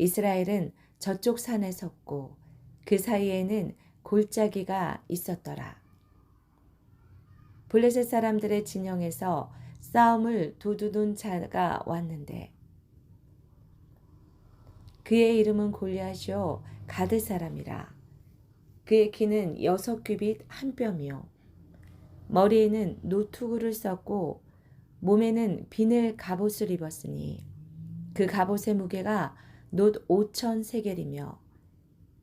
이스라엘은 저쪽 산에 섰고 그 사이에는 골짜기가 있었더라. 블레셋 사람들의 진영에서 싸움을 도두둔 자가 왔는데 그의 이름은 골리앗이요 가드 사람이라. 그의 키는 여섯 규빗 한 뼘이요 머리에는 노투구를 썼고 몸에는 비늘 갑옷을 입었으니 그 갑옷의 무게가 놋 오천 세겔이며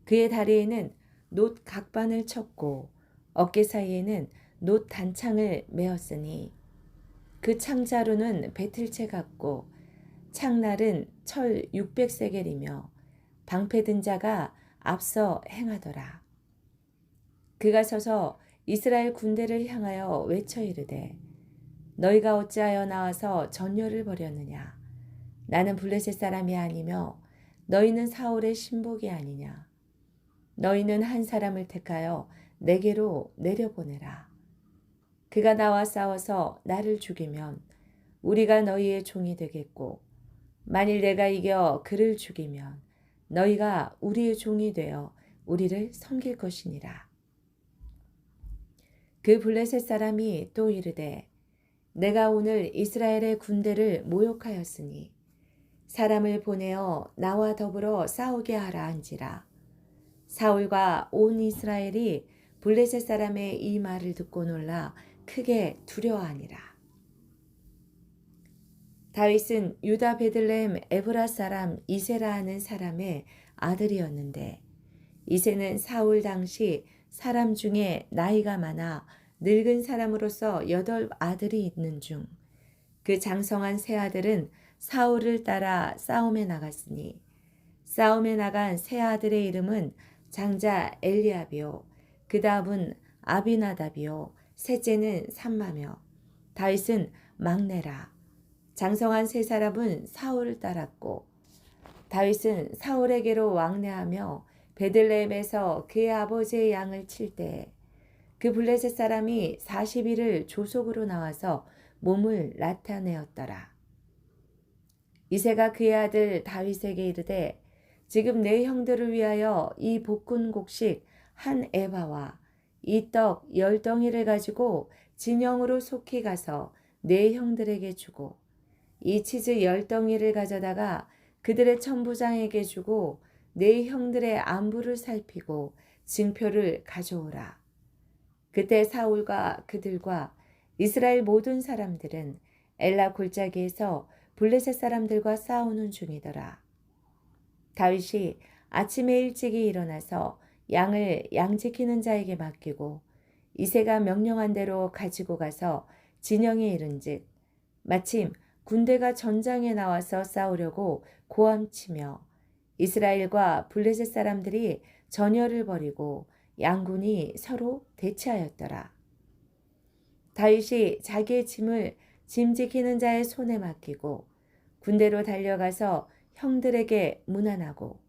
그의 다리에는 놋 각반을 쳤고 어깨 사이에는 놋 단창을 메었으니 그 창자루는 배틀채 같고 창날은 철 600세겔이며 방패 든 자가 앞서 행하더라. 그가 서서 이스라엘 군대를 향하여 외쳐 이르되 너희가 어찌하여 나와서 전열을 벌였느냐 나는 블레셋 사람이 아니며 너희는 사울의 신복이 아니냐 너희는 한 사람을 택하여 내게로 내려보내라 그가 나와 싸워서 나를 죽이면 우리가 너희의 종이 되겠고 만일 내가 이겨 그를 죽이면 너희가 우리의 종이 되어 우리를 섬길 것이니라. 그 블레셋 사람이 또 이르되 내가 오늘 이스라엘의 군대를 모욕하였으니 사람을 보내어 나와 더불어 싸우게 하라 한지라. 사울과 온 이스라엘이 블레셋 사람의 이 말을 듣고 놀라 크게 두려워하니라. 다윗은 유다 베들레헴 에브라 사람 이세라 하는 사람의 아들이었는데 이세는 사울 당시 사람 중에 나이가 많아 늙은 사람으로서 여덟 아들이 있는 중 그 장성한 세 아들은 사울을 따라 싸움에 나갔으니 싸움에 나간 세 아들의 이름은 장자 엘리압이요 그 다음은 아비나답이요 셋째는 삼마며 다윗은 막내라 장성한 세 사람은 사울을 따랐고 다윗은 사울에게로 왕래하며 베들레헴에서 그의 아버지의 양을 칠 때 그 블레셋 사람이 40일을 조속으로 나와서 몸을 나타내었더라. 이세가 그의 아들 다윗에게 이르되 지금 내 형들을 위하여 이 볶은 곡식 한 에바와 이 떡 열 덩이를 가지고 진영으로 속히 가서 내 형들에게 주고 이 치즈 열 덩이를 가져다가 그들의 천부장에게 주고 내 형들의 안부를 살피고 증표를 가져오라. 그때 사울과 그들과 이스라엘 모든 사람들은 엘라 골짜기에서 블레셋 사람들과 싸우는 중이더라. 다윗이 아침에 일찍이 일어나서 양을 양 지키는 자에게 맡기고 이세가 명령한 대로 가지고 가서 진영에 이른즉 마침 군대가 전장에 나와서 싸우려고 고함치며 이스라엘과 블레셋 사람들이 전열을 벌이고 양군이 서로 대치하였더라. 다윗이 자기의 짐을 짐 지키는 자의 손에 맡기고 군대로 달려가서 형들에게 문안하고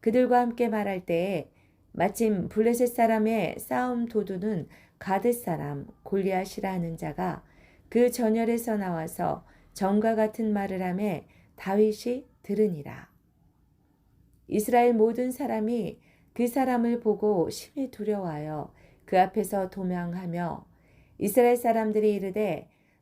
그들과 함께 말할 때에 마침 블레셋 사람의 싸움 도두는 가드 사람 골리앗이라 하는 자가 그 전열에서 나와서 정과 같은 말을 하매 다윗이 들으니라. 이스라엘 모든 사람이 그 사람을 보고 심히 두려워하여 그 앞에서 도망하며 이스라엘 사람들이 이르되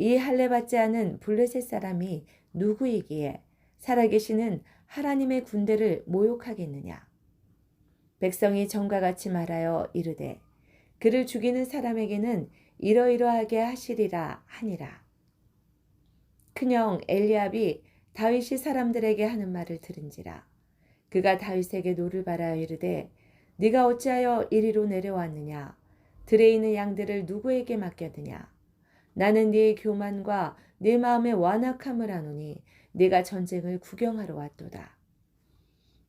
이 할례 받지 않은 블레셋 사람이 누구이기에 살아계시는 하나님의 군대를 모욕하겠느냐? 백성이 전과 같이 말하여 이르되 그를 죽이는 사람에게는 이러이러하게 하시리라 하니라. 큰형 엘리압이 다윗이 사람들에게 하는 말을 들은지라 그가 다윗에게 노를 바라여 이르되 네가 어찌하여 이리로 내려왔느냐 들에 있는 양들을 누구에게 맡겼느냐 나는 네의 교만과 내 마음의 완악함을 아노니 네가 전쟁을 구경하러 왔도다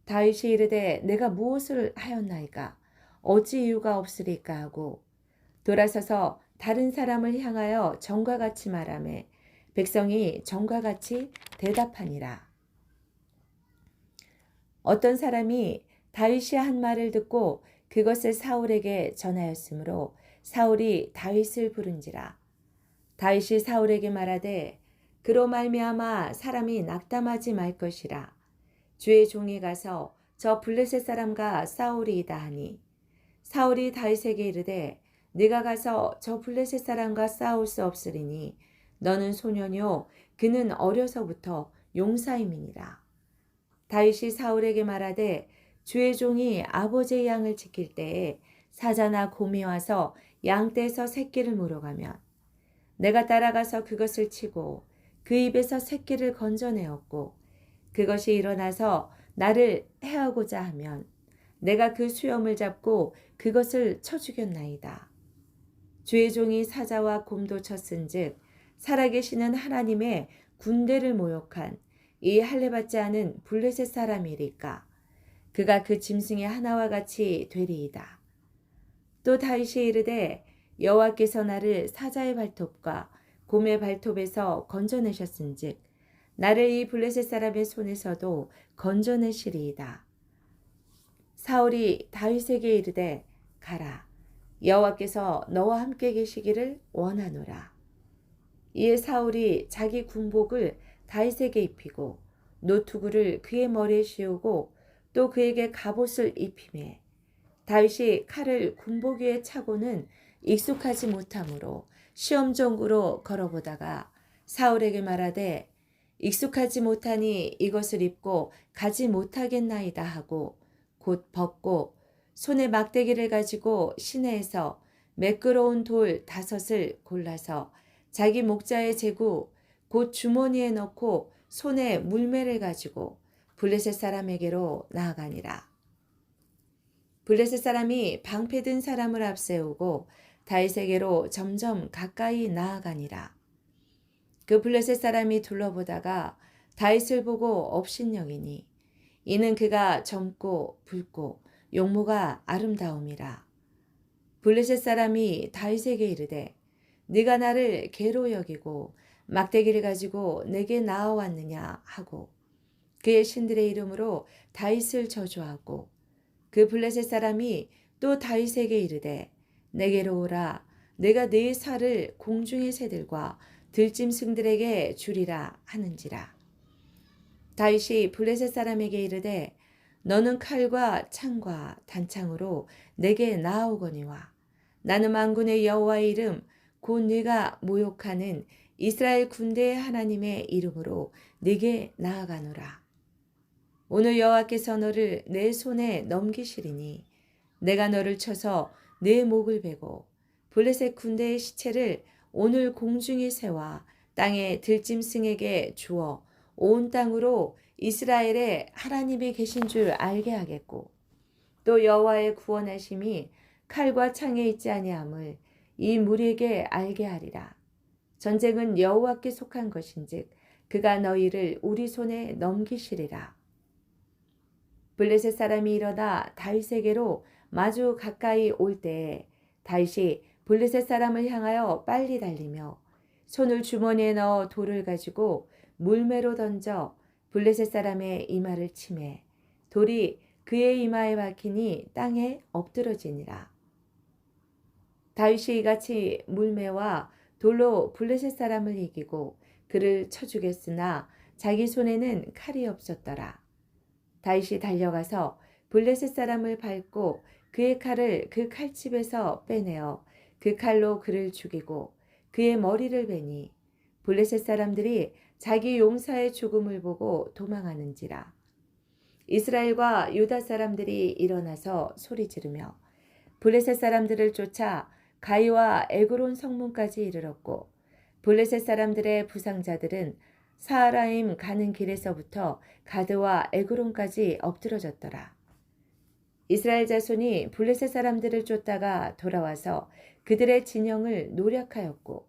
다윗이 이르되 내가 무엇을 하였나이까 어찌 이유가 없으리까 하고 돌아서서 다른 사람을 향하여 정과 같이 말하매 백성이 정과 같이 대답하니라. 어떤 사람이 다윗이 한 말을 듣고 그것을 사울에게 전하였으므로 사울이 다윗을 부른지라. 다윗이 사울에게 말하되 그로 말미암아 사람이 낙담하지 말 것이라. 주의 종이 가서 저 블레셋 사람과 싸우리이다 하니 사울이 다윗에게 이르되 네가 가서 저 블레셋 사람과 싸울 수 없으리니 너는 소년이요 그는 어려서부터 용사임이니라. 다윗이 사울에게 말하되 주의 종이 아버지의 양을 지킬 때에 사자나 곰이 와서 양떼에서 새끼를 물어가면 내가 따라가서 그것을 치고 그 입에서 새끼를 건져내었고 그것이 일어나서 나를 해하고자 하면 내가 그 수염을 잡고 그것을 쳐 죽였나이다. 주의 종이 사자와 곰도 쳤은즉 살아계시는 하나님의 군대를 모욕한 이 할례받지 않은 블레셋 사람이리까 그가 그 짐승의 하나와 같이 되리이다. 또 다윗이 이르되 여호와께서 나를 사자의 발톱과 곰의 발톱에서 건져내셨은즉 나를 이 블레셋 사람의 손에서도 건져내시리이다. 사울이 다윗에게 이르되 가라 여호와께서 너와 함께 계시기를 원하노라. 이에 사울이 자기 군복을 다윗에게 입히고 노투구를 그의 머리에 씌우고 또 그에게 갑옷을 입히매 다윗이 칼을 군복 위에 차고는 익숙하지 못하므로 시험정구로 걸어보다가 사울에게 말하되 익숙하지 못하니 이것을 입고 가지 못하겠나이다 하고 곧 벗고 손에 막대기를 가지고 시내에서 매끄러운 돌 다섯을 골라서 자기 목자의 제구 곧 주머니에 넣고 손에 물매를 가지고 블레셋 사람에게로 나아가니라. 블레셋 사람이 방패든 사람을 앞세우고 다윗에게로 점점 가까이 나아가니라. 그 블레셋 사람이 둘러보다가 다윗을 보고 업신여기니 이는 그가 젊고 붉고 용모가 아름다움이라. 블레셋 사람이 다윗에게 이르되 네가 나를 개로 여기고 막대기를 가지고 내게 나아왔느냐 하고 그의 신들의 이름으로 다윗을 저주하고 그 블레셋 사람이 또 다윗에게 이르되 내게로 오라 내가 네 살을 공중의 새들과 들짐승들에게 주리라 하는지라 다윗이 블레셋 사람에게 이르되 너는 칼과 창과 단창으로 내게 나아오거니와 나는 만군의 여호와의 이름 곧 네가 모욕하는 이스라엘 군대의 하나님의 이름으로 네게 나아가노라. 오늘 여호와께서 너를 내 손에 넘기시리니 내가 너를 쳐서 내 목을 베고 블레셋 군대의 시체를 오늘 공중의 새와 땅의 들짐승에게 주어 온 땅으로 이스라엘에 하나님이 계신 줄 알게 하겠고 또 여호와의 구원하심이 칼과 창에 있지 아니함을 이 무리에게 알게 하리라. 전쟁은 여호와께 속한 것인즉 그가 너희를 우리 손에 넘기시리라. 블레셋 사람이 일어나 다윗에게로 마주 가까이 올 때에 다윗이 블레셋 사람을 향하여 빨리 달리며 손을 주머니에 넣어 돌을 가지고 물매로 던져 블레셋 사람의 이마를 치매 돌이 그의 이마에 박히니 땅에 엎드러지니라. 다윗이 이같이 물매와 돌로 블레셋 사람을 이기고 그를 쳐 죽였으나 자기 손에는 칼이 없었더라. 다윗이 달려가서 블레셋 사람을 밟고 그의 칼을 그 칼집에서 빼내어 그 칼로 그를 죽이고 그의 머리를 베니 블레셋 사람들이 자기 용사의 죽음을 보고 도망하는지라. 이스라엘과 유다 사람들이 일어나서 소리 지르며 블레셋 사람들을 쫓아 가이와 에그론 성문까지 이르렀고 블레셋 사람들의 부상자들은 사하라임 가는 길에서부터 가드와 에그론까지 엎드러졌더라. 이스라엘 자손이 블레셋 사람들을 쫓다가 돌아와서 그들의 진영을 노략하였고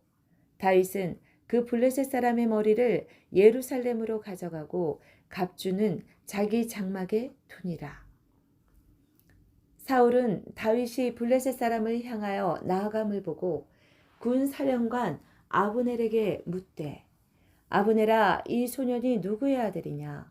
다윗은 그 블레셋 사람의 머리를 예루살렘으로 가져가고 갑주는 자기 장막에 두니라. 사울은 다윗이 블레셋 사람을 향하여 나아감을 보고 군 사령관 아브넬에게 묻되 아브넬아 이 소년이 누구의 아들이냐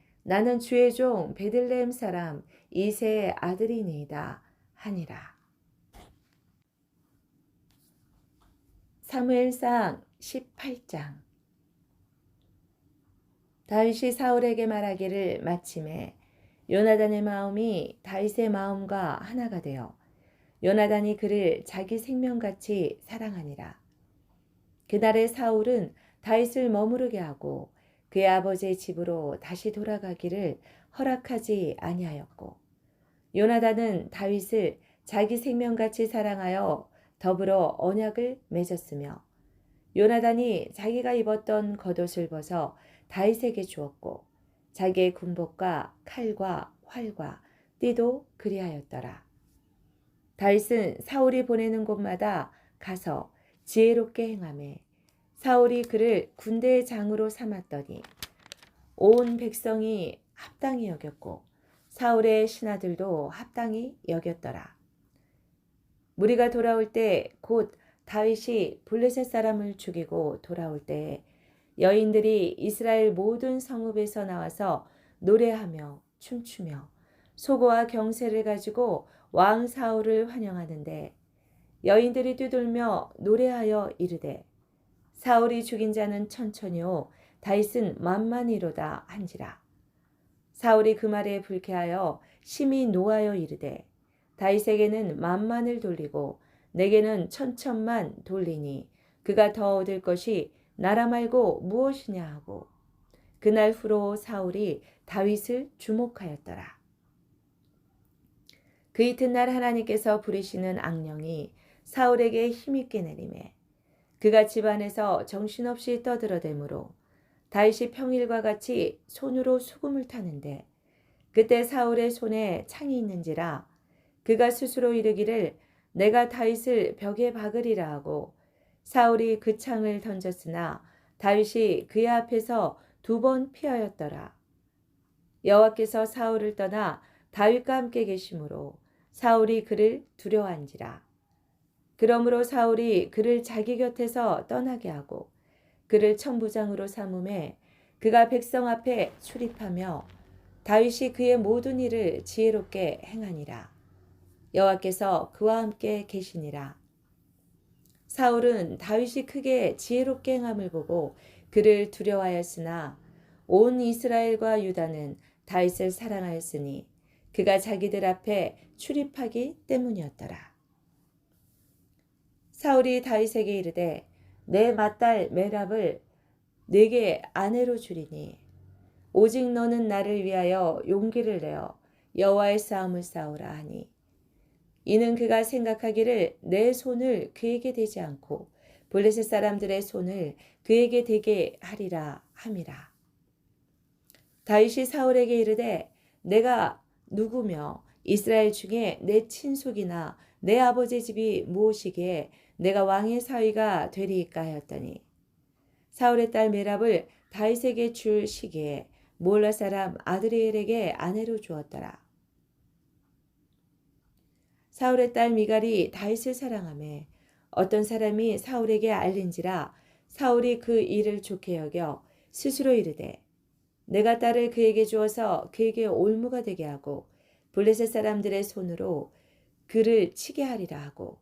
나는 주의 종 베들레헴 사람 이세의 아들이니이다 하니라. 사무엘상 18장 다윗이 사울에게 말하기를 마침에 요나단의 마음이 다윗의 마음과 하나가 되어 요나단이 그를 자기 생명같이 사랑하니라. 그날의 사울은 다윗을 머무르게 하고 그의 아버지의 집으로 다시 돌아가기를 허락하지 아니하였고 요나단은 다윗을 자기 생명같이 사랑하여 더불어 언약을 맺었으며 요나단이 자기가 입었던 겉옷을 벗어 다윗에게 주었고 자기의 군복과 칼과 활과 띠도 그리하였더라. 다윗은 사울이 보내는 곳마다 가서 지혜롭게 행함에 사울이 그를 군대의 장으로 삼았더니 온 백성이 합당히 여겼고 사울의 신하들도 합당히 여겼더라. 무리가 돌아올 때 곧 다윗이 블레셋 사람을 죽이고 돌아올 때 여인들이 이스라엘 모든 성읍에서 나와서 노래하며 춤추며 소고와 경세를 가지고 왕 사울을 환영하는데 여인들이 뛰돌며 노래하여 이르되 사울이 죽인 자는 천천히요. 다윗은 만만히로다 한지라. 사울이 그 말에 불쾌하여 심히 노하여 이르되 다윗에게는 만만을 돌리고 내게는 천천만 돌리니 그가 더 얻을 것이 나라 말고 무엇이냐 하고. 그날 후로 사울이 다윗을 주목하였더라. 그 이튿날 하나님께서 부리시는 악령이 사울에게 힘있게 내림에 그가 집안에서 정신없이 떠들어대므로 다윗이 평일과 같이 손으로 수금을 타는데 그때 사울의 손에 창이 있는지라 그가 스스로 이르기를 내가 다윗을 벽에 박으리라 하고 사울이 그 창을 던졌으나 다윗이 그의 앞에서 두 번 피하였더라. 여호와께서 사울을 떠나 다윗과 함께 계심으로 사울이 그를 두려워한지라. 그러므로 사울이 그를 자기 곁에서 떠나게 하고 그를 천부장으로 삼음에 그가 백성 앞에 출입하며 다윗이 그의 모든 일을 지혜롭게 행하니라. 여호와께서 그와 함께 계시니라. 사울은 다윗이 크게 지혜롭게 행함을 보고 그를 두려워하였으나 온 이스라엘과 유다는 다윗을 사랑하였으니 그가 자기들 앞에 출입하기 때문이었더라. 사울이 다윗에게 이르되 내 맏딸 메랍을 내게 아내로 주리니 오직 너는 나를 위하여 용기를 내어 여호와의 싸움을 싸우라 하니 이는 그가 생각하기를 내 손을 그에게 대지 않고 블레셋 사람들의 손을 그에게 대게 하리라 함이라. 다윗이 사울에게 이르되 내가 누구며 이스라엘 중에 내 친속이나 내 아버지 집이 무엇이기에 내가 왕의 사위가 되리이까 하였더니 사울의 딸 메랍을 다윗에게 줄 시기에 몰라 사람 아드리엘에게 아내로 주었더라. 사울의 딸 미갈이 다윗을 사랑하며 어떤 사람이 사울에게 알린지라 사울이 그 일을 좋게 여겨 스스로 이르되 내가 딸을 그에게 주어서 그에게 올무가 되게 하고 블레셋 사람들의 손으로 그를 치게 하리라 하고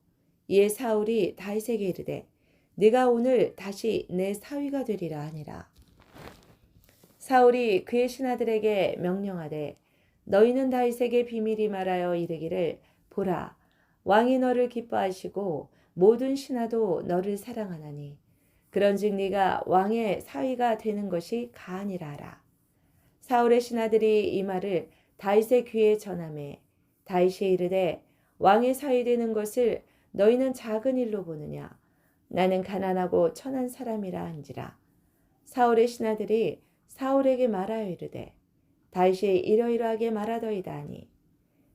이에 사울이 다윗에게 이르되 네가 오늘 다시 내 사위가 되리라 하니라. 사울이 그의 신하들에게 명령하되 너희는 다윗에게 비밀이 말하여 이르기를 보라. 왕이 너를 기뻐하시고 모든 신하도 너를 사랑하나니 그런즉 네가 왕의 사위가 되는 것이 가하니라 하라. 사울의 신하들이 이 말을 다윗의 귀에 전함에 다윗이 이르되 왕의 사위 되는 것을 너희는 작은 일로 보느냐? 나는 가난하고 천한 사람이라 한지라. 사울의 신하들이 사울에게 말하여 이르되 다윗이 이러이러하게 말하더이다 하니.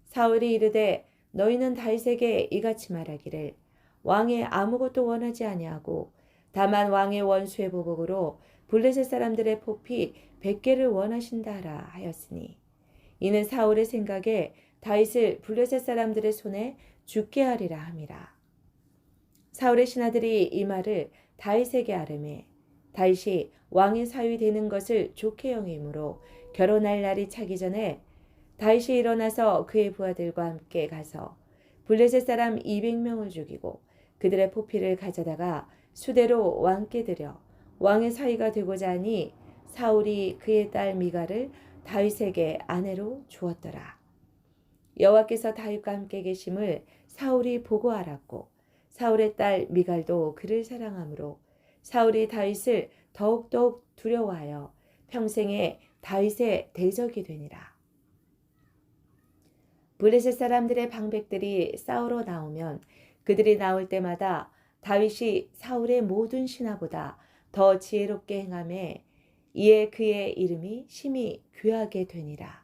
사울이 이르되 너희는 다윗에게 이같이 말하기를 왕의 아무것도 원하지 아니하고 다만 왕의 원수의 보복으로 블레셋 사람들의 포피 백개를 원하신다라 하였으니. 이는 사울의 생각에 다윗을 블레셋 사람들의 손에 죽게 하리라 함이라 사울의 신하들이 이 말을 다윗에게 아뢰매 다윗이 왕의 사위 되는 것을 좋게 여김으로 결혼할 날이 차기 전에 다윗이 일어나서 그의 부하들과 함께 가서 블레셋 사람 200명을 죽이고 그들의 포피를 가져다가 수대로 왕께 드려 왕의 사위가 되고자 하니 사울이 그의 딸 미가를 다윗에게 아내로 주었더라. 여호와께서 다윗과 함께 계심을 사울이 보고 알았고 사울의 딸 미갈도 그를 사랑하므로 사울이 다윗을 더욱더욱 두려워하여 평생에 다윗의 대적이 되니라. 블레셋 사람들의 방백들이 싸우러 나오면 그들이 나올 때마다 다윗이 사울의 모든 신하보다 더 지혜롭게 행함에 이에 그의 이름이 심히 귀하게 되니라.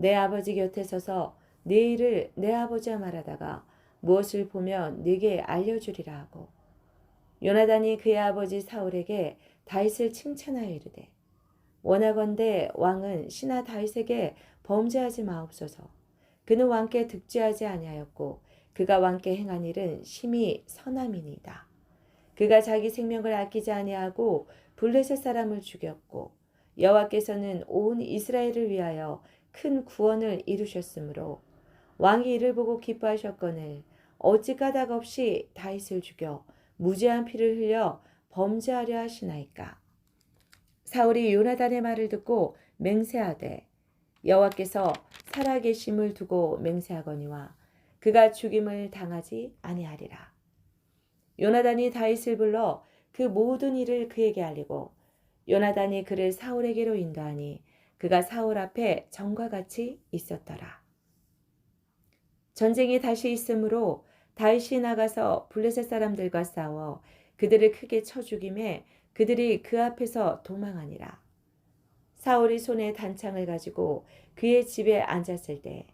내 아버지 곁에 서서 네 일을 내 아버지와 말하다가 무엇을 보면 네게 알려주리라 하고 요나단이 그의 아버지 사울에게 다윗을 칭찬하여 이르되 원하건대 왕은 신하 다윗에게 범죄하지 마옵소서. 그는 왕께 득죄하지 아니하였고 그가 왕께 행한 일은 심히 선함이니이다. 그가 자기 생명을 아끼지 아니하고 블레셋 사람을 죽였고 여호와께서는 온 이스라엘을 위하여 큰 구원을 이루셨으므로 왕이 이를 보고 기뻐하셨거늘 어찌 까닭 없이 다윗을 죽여 무죄한 피를 흘려 범죄하려 하시나이까? 사울이 요나단의 말을 듣고 맹세하되 여호와께서 살아계심을 두고 맹세하거니와 그가 죽임을 당하지 아니하리라. 요나단이 다윗을 불러 그 모든 일을 그에게 알리고 요나단이 그를 사울에게로 인도하니 그가 사울 앞에 정과 같이 있었더라. 전쟁이 다시 있으므로 다윗이 나가서 블레셋 사람들과 싸워 그들을 크게 쳐 죽임에 그들이 그 앞에서 도망하니라. 사울이 손에 단창을 가지고 그의 집에 앉았을 때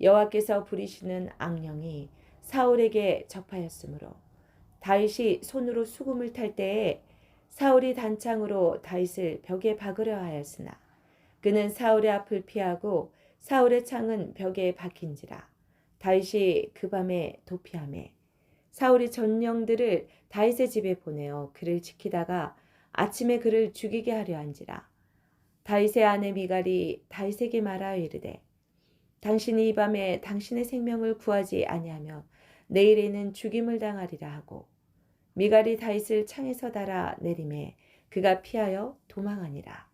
여호와께서 부리시는 악령이 사울에게 접하였으므로 다윗이 손으로 수금을 탈 때에 사울이 단창으로 다윗을 벽에 박으려 하였으나 그는 사울의 앞을 피하고 사울의 창은 벽에 박힌지라 다윗이 그 밤에 도피함에 사울이 전령들을 다윗의 집에 보내어 그를 지키다가 아침에 그를 죽이게 하려 한지라 다윗의 아내 미갈이 다윗에게 말하여 이르되 당신이 이 밤에 당신의 생명을 구하지 아니하며 내일에는 죽임을 당하리라 하고 미갈이 다윗을 창에서 달아 내림에 그가 피하여 도망하니라.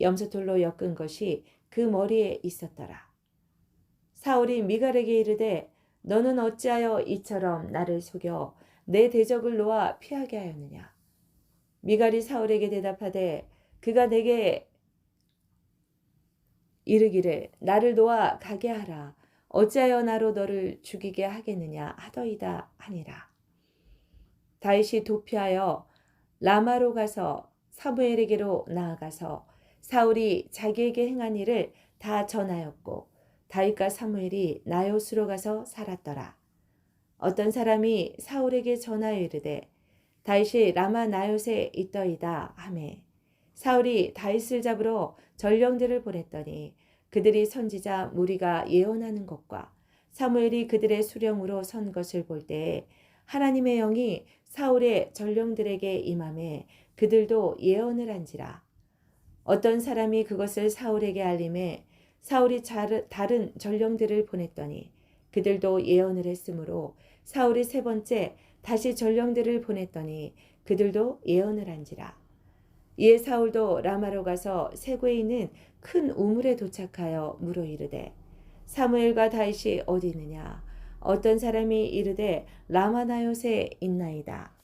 염소털로 엮은 것이 그 머리에 있었더라. 사울이 미갈에게 이르되 너는 어찌하여 이처럼 나를 속여 내 대적을 놓아 피하게 하였느냐. 미갈이 사울에게 대답하되 그가 내게 이르기를 나를 놓아 가게 하라. 어찌하여 나로 너를 죽이게 하겠느냐 하더이다 하니라. 다윗이 도피하여 라마로 가서 사무엘에게로 나아가서 사울이 자기에게 행한 일을 다 전하였고 다윗과 사무엘이 나요스로 가서 살았더라. 어떤 사람이 사울에게 전하여 이르되 다윗이 라마 나요스에 있더이다 하매 사울이 다윗을 잡으러 전령들을 보냈더니 그들이 선지자 무리가 예언하는 것과 사무엘이 그들의 수령으로 선 것을 볼 때에 하나님의 영이 사울의 전령들에게 임함에 그들도 예언을 한지라. 어떤 사람이 그것을 사울에게 알림해 사울이 다른 전령들을 보냈더니 그들도 예언을 했으므로 사울이 세 번째 다시 전령들을 보냈더니 그들도 예언을 한지라. 이에 사울도 라마로 가서 세고에 있는 큰 우물에 도착하여 물어 이르되 사무엘과 다윗이 어디 있느냐 어떤 사람이 이르되 라마나요에 있나이다.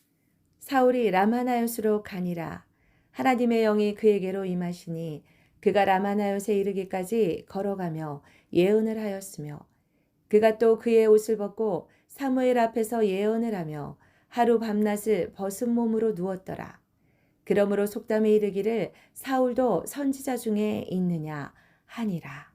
사울이 라마나요스로 가니라. 하나님의 영이 그에게로 임하시니 그가 라마나요에 이르기까지 걸어가며 예언을 하였으며 그가 또 그의 옷을 벗고 사무엘 앞에서 예언을 하며 하루 밤낮을 벗은 몸으로 누웠더라. 그러므로 속담에 이르기를 사울도 선지자 중에 있느냐 하니라.